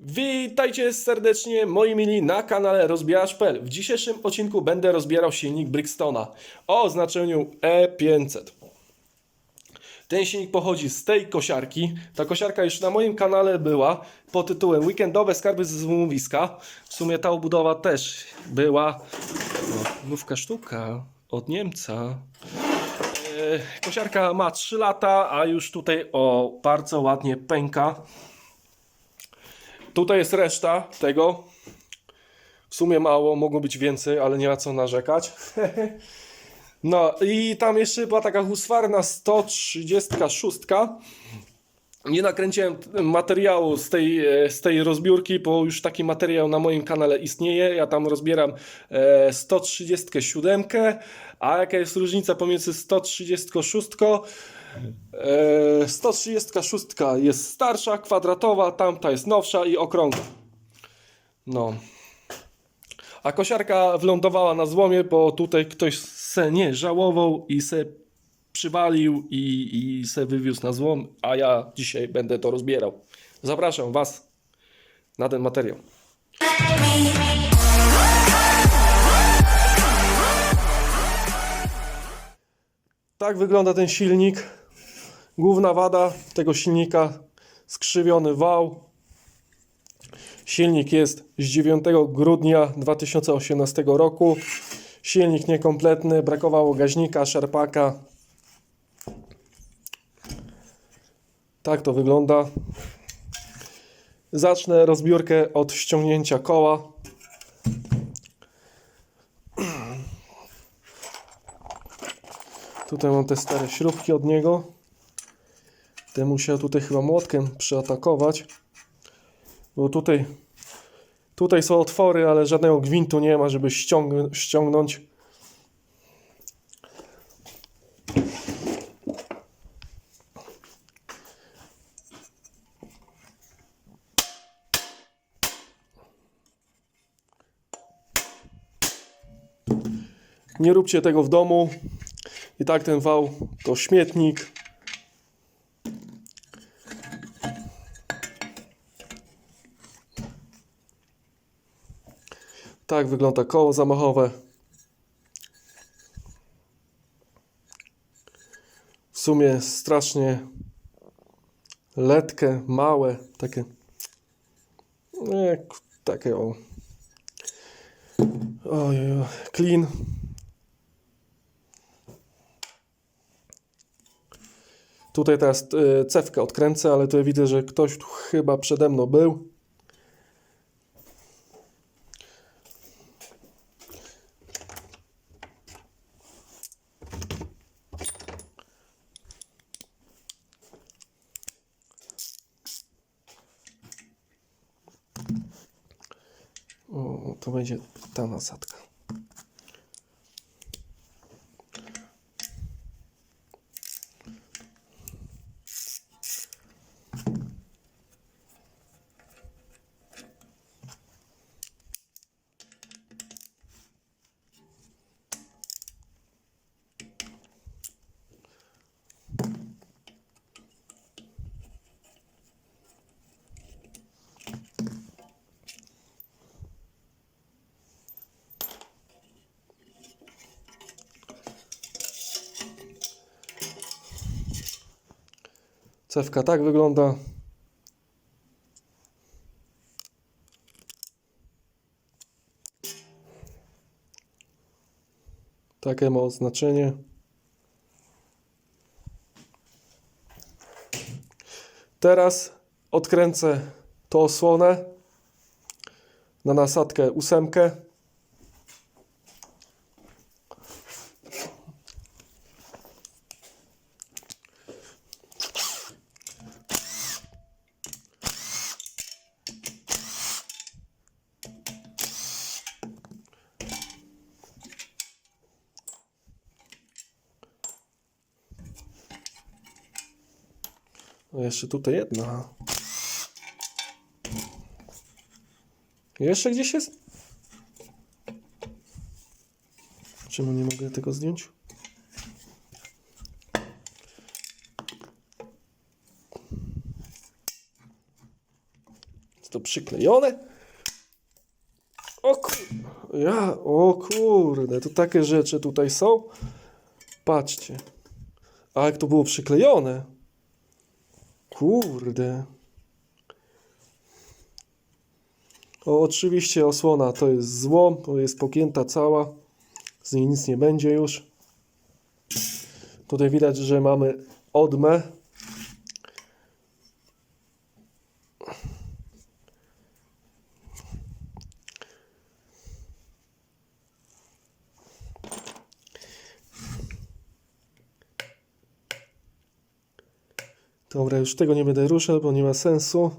Witajcie serdecznie moi mili na kanale Rozbierasz.pl. W dzisiejszym odcinku będę rozbierał silnik Brixtona o oznaczeniu E500. Ten silnik pochodzi z tej kosiarki. Ta kosiarka już na moim kanale była pod tytułem Weekendowe skarby ze złomowiska. W sumie ta obudowa też była. No, sztuka od Niemca. E, Kosiarka ma 3 lata, a już tutaj o bardzo ładnie pęka. Tutaj jest reszta tego. W sumie mało, mogło być więcej, ale nie ma co narzekać. No i tam jeszcze była taka husfarna 136. Nie nakręciłem materiału z tej, e, z tej rozbiórki, bo już taki materiał na moim kanale istnieje. Ja tam rozbieram e, 137, a jaka jest różnica pomiędzy 136 E, 136 jest starsza, kwadratowa, tamta jest nowsza i okrągła. No. A kosiarka wylądowała na złomie, bo tutaj ktoś se nie żałował i se przywalił i, i se wywiózł na złom, a ja dzisiaj będę to rozbierał. Zapraszam Was na ten materiał. Tak wygląda ten silnik. Główna wada tego silnika skrzywiony wał. Silnik jest z 9 grudnia 2018 roku. Silnik niekompletny, brakowało gaźnika, szarpaka. Tak to wygląda. Zacznę rozbiórkę od ściągnięcia koła. Tutaj mam te stare śrubki od niego. Te musiał tutaj chyba młotkiem przyatakować. Bo tutaj, tutaj są otwory, ale żadnego gwintu nie ma, żeby ściąg- ściągnąć. Nie róbcie tego w domu. I tak ten wał to śmietnik. Tak wygląda koło zamachowe. W sumie strasznie letkie, małe, takie no jak takie o oj, clean. Tutaj teraz y, cewkę odkręcę, ale tutaj widzę, że ktoś tu chyba przede mną był. O, to będzie ta nasadka. Cewka tak wygląda. Takie ma oznaczenie. Teraz odkręcę tą osłonę na nasadkę ósemkę. Jeszcze tutaj jedna. Jeszcze gdzieś jest? Czemu nie mogę tego zdjąć? Jest to przyklejone? O kur... Ja, o kurde, to takie rzeczy tutaj są. Patrzcie. A jak to było przyklejone? Kurde. O, oczywiście osłona to jest zło, to jest pogięta cała. Z niej nic nie będzie już. Tutaj widać, że mamy odmę. Dobra, już tego nie będę ruszał, bo nie ma sensu.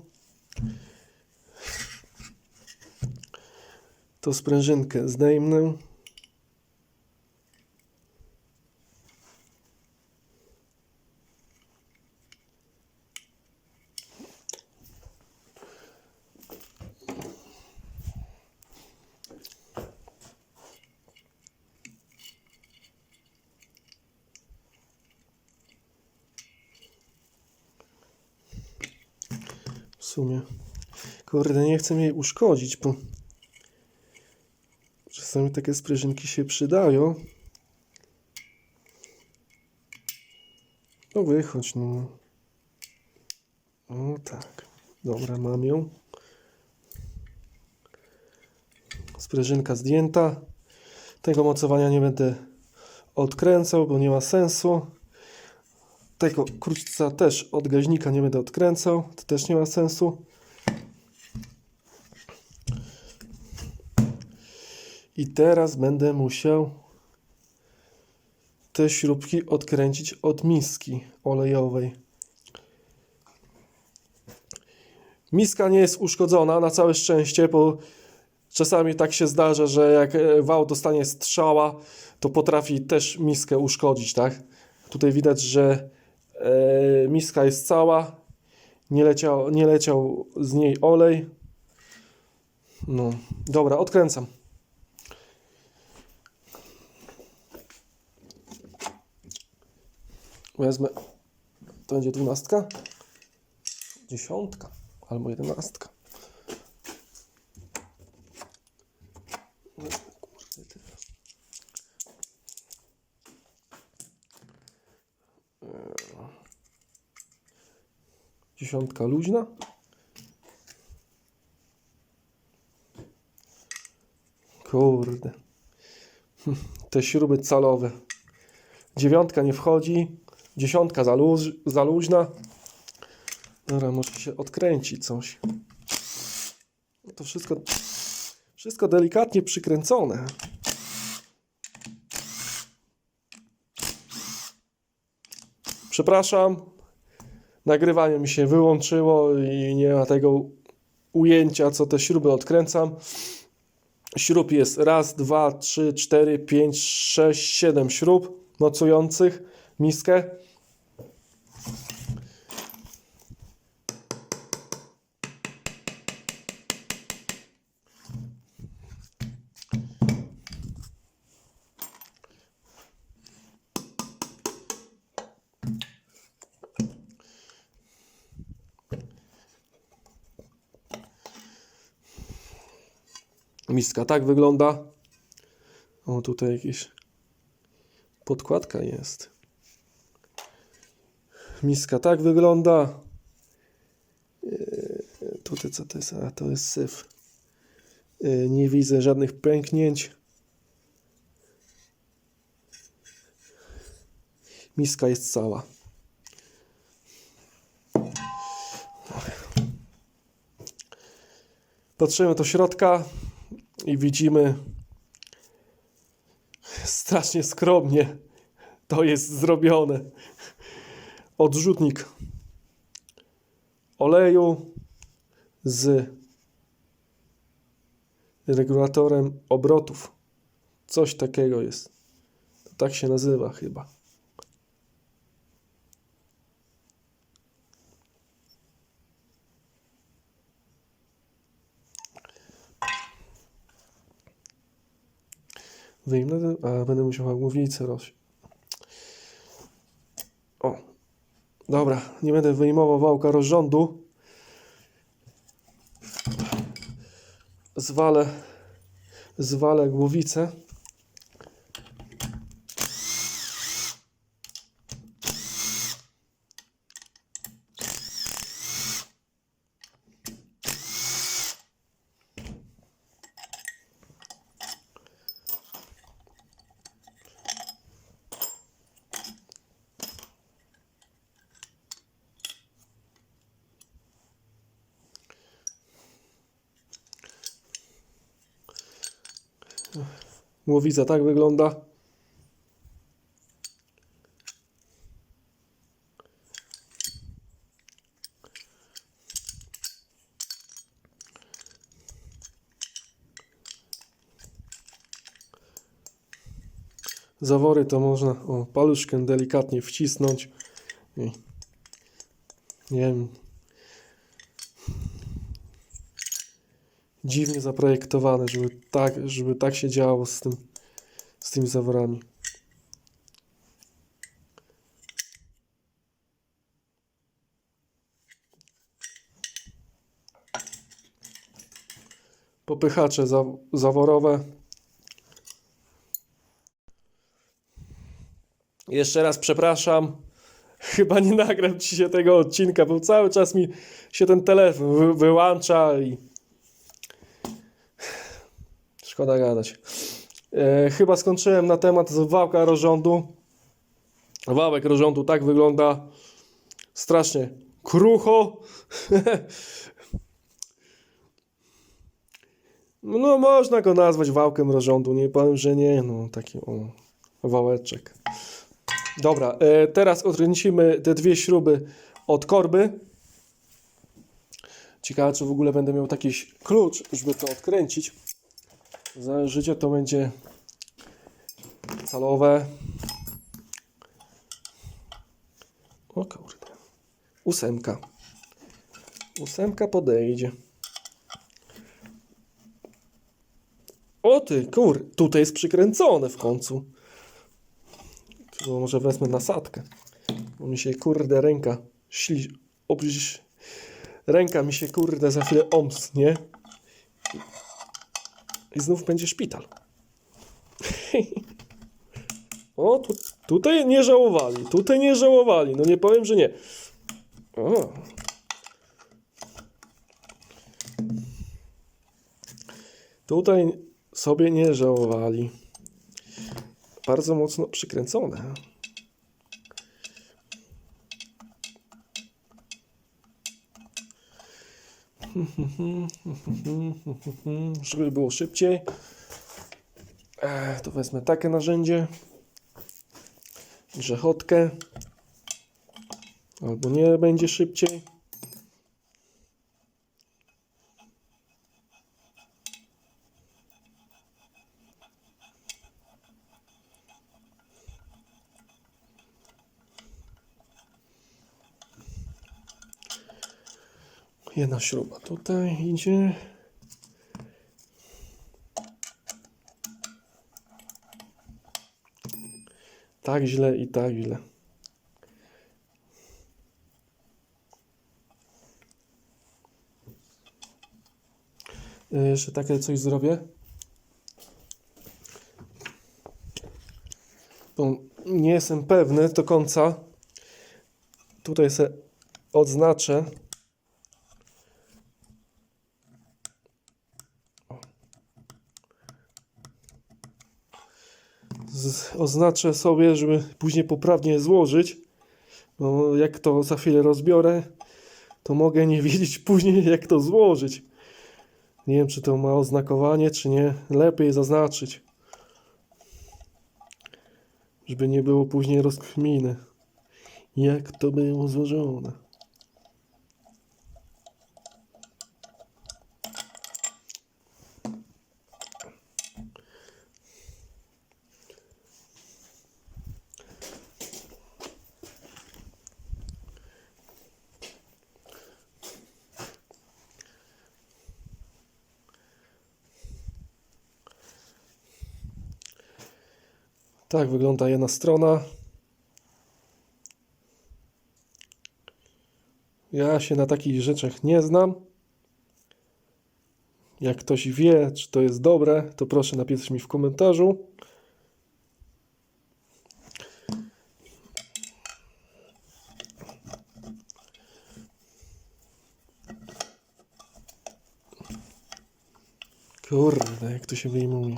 To sprężynkę zdejmę. W sumie. Kurde, nie chcę jej uszkodzić, bo czasami takie sprężynki się przydają. No wychodź, no. O tak. Dobra, mam ją. Sprężynka zdjęta. Tego mocowania nie będę odkręcał, bo nie ma sensu. Tego kruczca też od gaźnika nie będę odkręcał. To też nie ma sensu. I teraz będę musiał te śrubki odkręcić od miski olejowej. Miska nie jest uszkodzona na całe szczęście, bo czasami tak się zdarza, że jak e, wał dostanie strzała, to potrafi też miskę uszkodzić, tak? Tutaj widać, że e, miska jest cała, nie leciał, nie leciał z niej olej. No, dobra, odkręcam. Wezmę. To będzie dwunastka? Dziesiątka albo jedenastka. Dziesiątka luźna. Kurde. Te śruby calowe. Dziewiątka nie wchodzi. Dziesiątka za, luz, za luźna. Dobra, może się odkręci coś. No To wszystko, wszystko delikatnie przykręcone. Przepraszam. Nagrywanie mi się wyłączyło i nie ma tego ujęcia, co te śruby odkręcam. Śrub jest raz, dwa, trzy, cztery, pięć, sześć, siedem śrub mocujących miskę. Miska tak wygląda. O, tutaj jakieś podkładka jest. Miska tak wygląda. Eee, Tutaj co to jest? A to jest syf. Eee, Nie widzę żadnych pęknięć. Miska jest cała. Patrzymy do środka i widzimy strasznie skromnie to jest zrobione. Odrzutnik oleju z regulatorem obrotów. Coś takiego jest. Tak się nazywa chyba. Wyjmę, a będę musiał głowicę roś. O. Dobra, nie będę wyjmował wałka rozrządu. Zwalę, zwalę głowicę. Głowica tak wygląda. Zawory to można o, paluszkiem delikatnie wcisnąć. Nie wiem. Dziwnie zaprojektowane, żeby tak, żeby tak się działo z tym, z tymi zaworami. Popychacze za, zaworowe. Jeszcze raz przepraszam. Chyba nie nagram ci się tego odcinka, bo cały czas mi się ten telefon wy, wyłącza i szkoda gadać. E, chyba skończyłem na temat wałka rozrządu. Wałek rozrządu tak wygląda strasznie krucho. no można go nazwać wałkiem rozrządu, nie powiem, że nie, no taki o, wałeczek. Dobra, e, teraz odkręcimy te dwie śruby od korby. Ciekawe, czy w ogóle będę miał taki klucz, żeby to odkręcić. Życie to będzie calowe. O kurde. Ósemka. Ósemka podejdzie. O ty, kur, tutaj jest przykręcone w końcu. Może wezmę nasadkę. Bo mi się kurde ręka śli... Obrzyż... Ręka mi się kurde za chwilę omsnie. I znów będzie szpital. o, tu, tutaj nie żałowali. Tutaj nie żałowali. No nie powiem, że nie. O. Tutaj sobie nie żałowali. Bardzo mocno przykręcone. Żeby było szybciej, e, to wezmę takie narzędzie. Grzechotkę. Albo nie będzie szybciej. Jedna śruba tutaj idzie. Tak źle i tak źle. Y, Jeszcze takie coś zrobię. Bo nie jestem pewny do końca. Tutaj se odznaczę. z, oznaczę sobie, żeby później poprawnie złożyć. Bo jak to za chwilę rozbiorę, to mogę nie wiedzieć później, jak to złożyć. Nie wiem, czy to ma oznakowanie, czy nie. Lepiej zaznaczyć. Żeby nie było później rozkminy. Jak to było złożone. Tak wygląda jedna strona. Ja się na takich rzeczach nie znam. Jak ktoś wie, czy to jest dobre, to proszę napisać mi w komentarzu. Kurde, jak to się wyjmuje.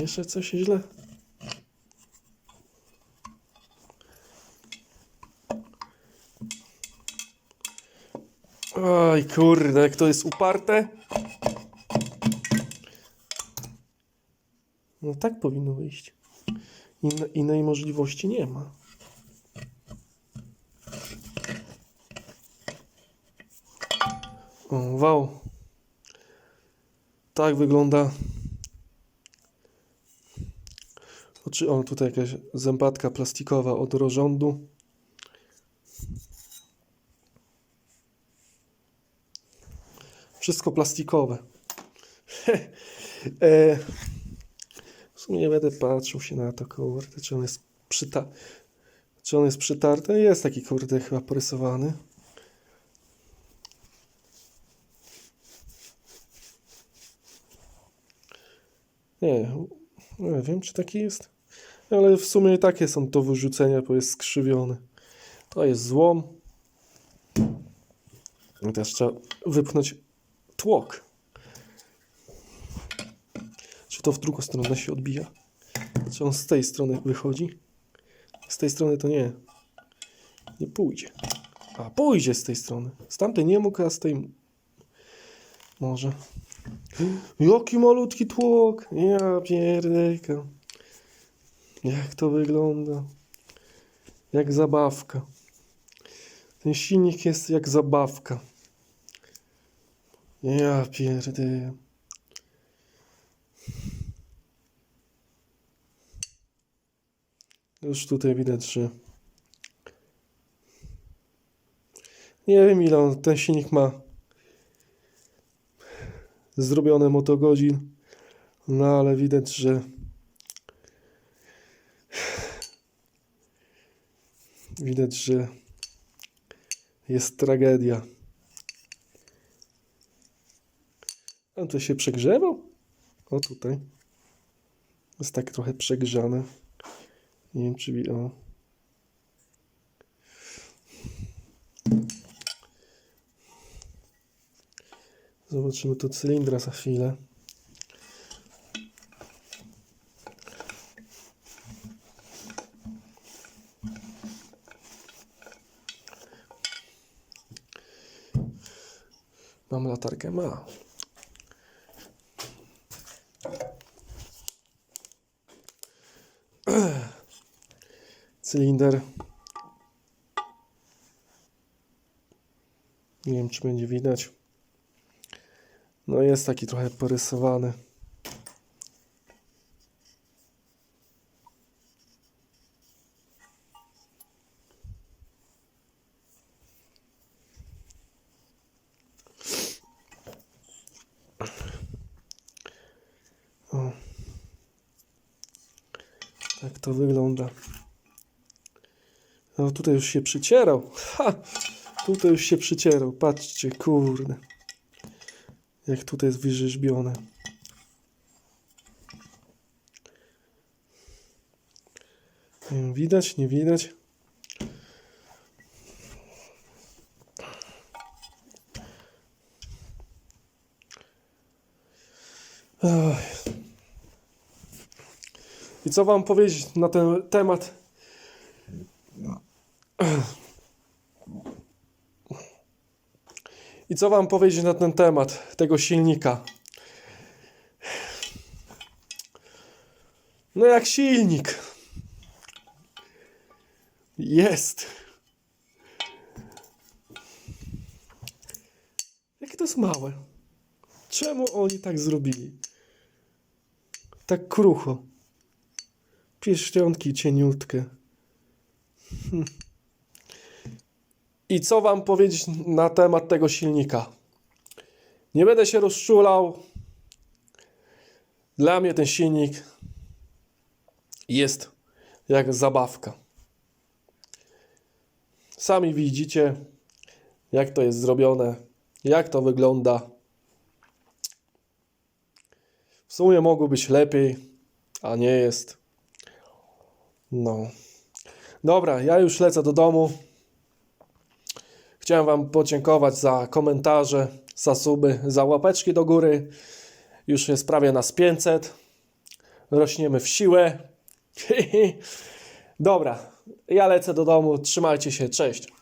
Jeszcze coś źle. Oj, kurde, jak to jest uparte. No tak powinno wyjść. Inne, innej możliwości nie ma. O, wow. Tak wygląda. Oczy, o, tutaj jakaś zębatka plastikowa od rozrządu. Wszystko plastikowe. e, w sumie nie będę patrzył się na to, kurde, czy on jest przyta... Czy on jest przytarty? Jest taki, kurde, chyba porysowany. Nie, nie wiem, czy taki jest. Ale w sumie takie są do wyrzucenia, bo jest skrzywiony. To jest złom. I teraz trzeba wypchnąć tłok. Czy to w drugą stronę się odbija? Czy on z tej strony wychodzi? Z tej strony to nie. Nie pójdzie. A, pójdzie z tej strony. Z tamtej nie mógł, a z tej... Może. Jaki malutki tłok. Ja pierdolę. Jak to wygląda. Jak zabawka. Ten silnik jest jak zabawka. Ja pierdolę. Już tutaj widać, że nie wiem ile on, ten silnik ma zrobione motogodzin, no ale widać, że widać, że jest tragedia. On to się przegrzewał? O tutaj. Jest tak trochę przegrzane. Nie wiem, czy o. Zobaczymy tu cylindra za chwilę. Mam latarkę, ma. Cylinder. Nie wiem, czy będzie widać. No jest taki trochę porysowany. O. Tak to wygląda. No tutaj już się przycierał. Ha! Tutaj już się przycierał. Patrzcie, kurde. Jak tutaj jest wyrzeźbione. Widać, nie widać. I co wam powiedzieć na ten temat? I co wam powiedzieć na ten temat tego silnika? No jak silnik. Jest. Jakie to jest małe. Czemu oni tak zrobili? Tak krucho. Pieszczonki cieniutkie. I co wam powiedzieć na temat tego silnika? Nie będę się rozczulał. Dla mnie ten silnik jest jak zabawka. Sami widzicie, jak to jest zrobione, jak to wygląda. W sumie mogło być lepiej, a nie jest. No. Dobra, ja już lecę do domu. Chciałem Wam podziękować za komentarze, za suby, za łapeczki do góry. Już jest prawie nas 500. Rośniemy w siłę. Dobra, ja lecę do domu. Trzymajcie się, cześć.